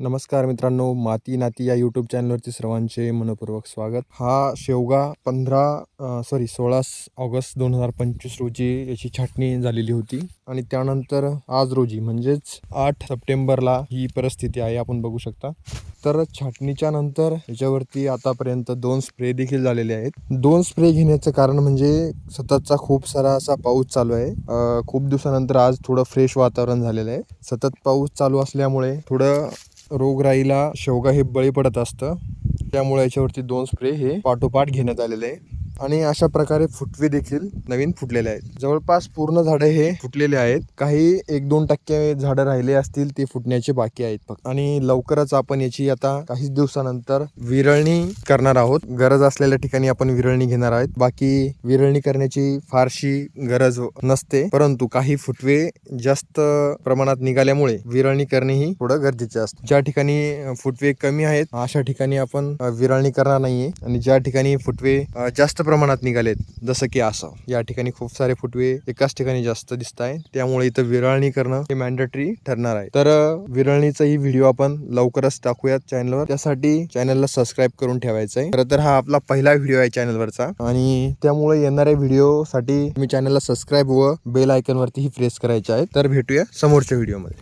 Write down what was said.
नमस्कार मित्रांनो माती नाती या यूट्यूब चॅनलवरती सर्वांचे मनपूर्वक स्वागत. हा शेवगा पंधरा सॉरी सोळा ऑगस्ट दोन हजार पंचवीस रोजी याची छाटणी झालेली होती. आणि त्यानंतर आज रोजी म्हणजेच आठ सप्टेंबरला ही परिस्थिती आहे आपण बघू शकता. तर छाटणीच्या नंतर याच्यावरती आतापर्यंत दोन स्प्रे देखील झालेले आहेत. दोन स्प्रे घेण्याचं कारण म्हणजे सततचा खूप सारा असा पाऊस चालू आहे. खूप दिवसानंतर आज थोडं फ्रेश वातावरण झालेलं आहे. सतत पाऊस चालू असल्यामुळे थोडं रोगराईला शेवगा हे बळी पडत असतं. त्यामुळे याच्यावरती दोन स्प्रे हे पाठोपाठ घेण्यात आलेले आहे. आणि अशा प्रकारे फुटवे देखील नवीन फुटलेले आहेत. जवळपास पूर्ण झाडे हे फुटलेले आहेत. काही एक दोन टक्के झाडं राहिले असतील ते फुटण्याचे बाकी आहेत फक्त. आणि लवकरच आपण याची आता काही दिवसानंतर विरळणी करणार आहोत. गरज असलेल्या ठिकाणी आपण विरळणी घेणार आहोत. बाकी विरळणी करण्याची फारशी गरज नसते. परंतु काही फुटवे जास्त प्रमाणात निघाल्यामुळे विरळणी करणे ही थोडं गरजेचे असतं. ज्या ठिकाणी फुटवे कमी आहेत अशा ठिकाणी आपण विरळणी करणार नाहीये. आणि ज्या ठिकाणी फुटवे जास्त प्रमाणात निघालेत. जसं की असं. या ठिकाणी खूप सारे फुटवे एकाच ठिकाणी जास्त दिसत आहे त्यामुळे इथं विरळणी करणं हे मॅन्डेटरी ठरणार आहे. तर विरळणीचा ही व्हिडिओ आपण लवकरच टाकूयात चॅनलवर त्यासाठी चॅनलला सबस्क्राईब करून ठेवायचं आहे खरं तर हा आपला पहिला व्हिडिओ आहे चॅनलवरचा आणि त्यामुळे येणाऱ्या व्हिडिओसाठी मी चॅनलला सबस्क्राईब व बेल आयकॉन ही प्रेस करायचे आहे. तर भेटूया समोरच्या व्हिडिओमध्ये